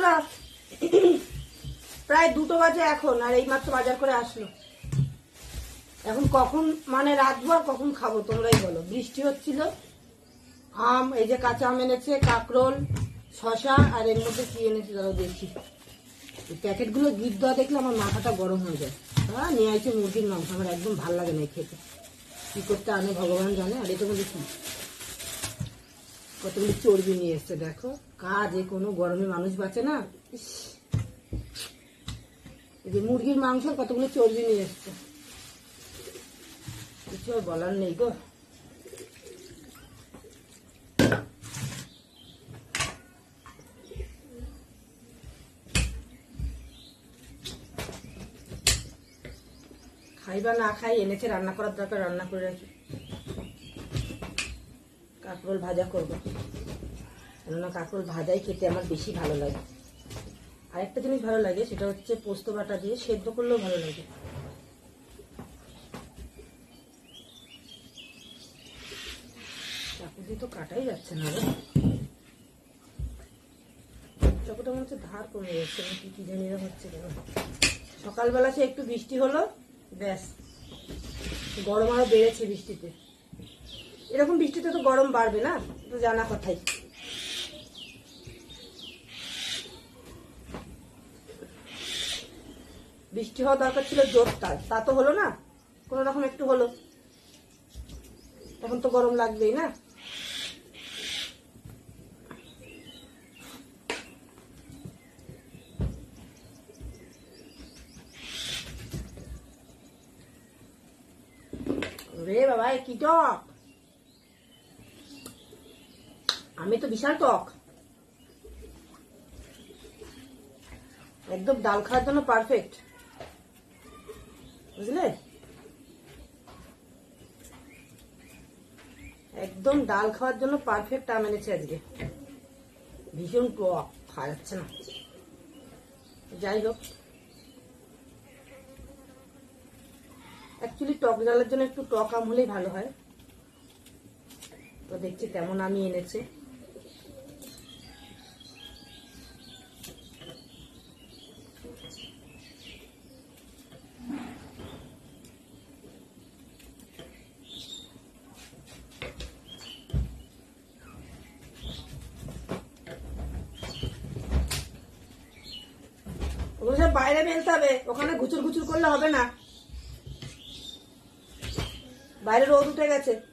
বন্ধুরা প্রায় দুটো বাজে এখন, আর এই মাত্র বাজার করে আসলো। এখন কখন মানে রাতবো আর কখন খাব তোমরাই বলো। বৃষ্টি হচ্ছিল, আম, এই যে কাঁচা আম এনেছে, কাঁকরোল শশা আর এর মধ্যে কি এনেছে দাঁড়াও দেখি। প্যাকেটগুলো গিট দেওয়া দেখলে আমার মাথাটা গরম হয়ে যায়। হ্যাঁ নিয়ে আসছে মুরগির মাংস, আমার একদম ভালো লাগে না খেতে। কি করতে আনে, ভগবান জানে, আর এটা মধ্যে কতগুলি চর্বি নিয়ে এসছে, দেখো। কাজে কোনো গরমে মানুষ বাঁচে না। এই যে মুরগির মাংস, কতগুলো চর্বি নিয়ে এসছে। কিছু আর বলার নেই গো। খাই বা না খাই, এনেছে, রান্না করার দরকার, রান্না করে রাখি। কাঁকরোল ভাজা করব। কেননা কাঁকরোল ভাজাই খেতে আমার বেশি ভালো লাগে। আরেকটা জিনিস ভালো লাগে, সেটা হচ্ছে পোস্ত বাটা দিয়ে সেদ্ধ করলেও ভালো লাগে। চাকু দিয়ে তো কাটাই যাচ্ছে না চাকুটা মনে হচ্ছে ধার কমে যাচ্ছে কি কি জানি হচ্ছে কেন। সকালবেলা সে একটু বৃষ্টি হলো, ব্যাস। গরম আরও বেড়েছে বৃষ্টিতে। এরকম বৃষ্টিতে তো গরম বাড়বে না, তো জানা কথাই। বৃষ্টি হওয়া দরকার ছিল জোরদার তা তো হলো না, কোনো রকম একটু হলো। তখন তো গরম লাগবেই না। রে বাবা কি টক আমি তো বিশাল টক। একদম ডাল খাওয়ার জন্য পারফেক্ট বুঝলে? একদম ডাল খাওয়ার জন্য পারফেক্ট আম এনেছে আজকে। ভীষণ টক, খাওয়া যাচ্ছে না। যাই হোক। অ্যাকচুয়ালি টক ডালের জন্য একটু টক আম হলেই ভালো হয়। তো দেখছি তেমন আমি এনেছে। ওগুলো সব বাইরে মেলতে হবে। ওখানে ঘুচুর ঘুচুর করলে হবে না। বাইরে রোদ উঠে গেছে।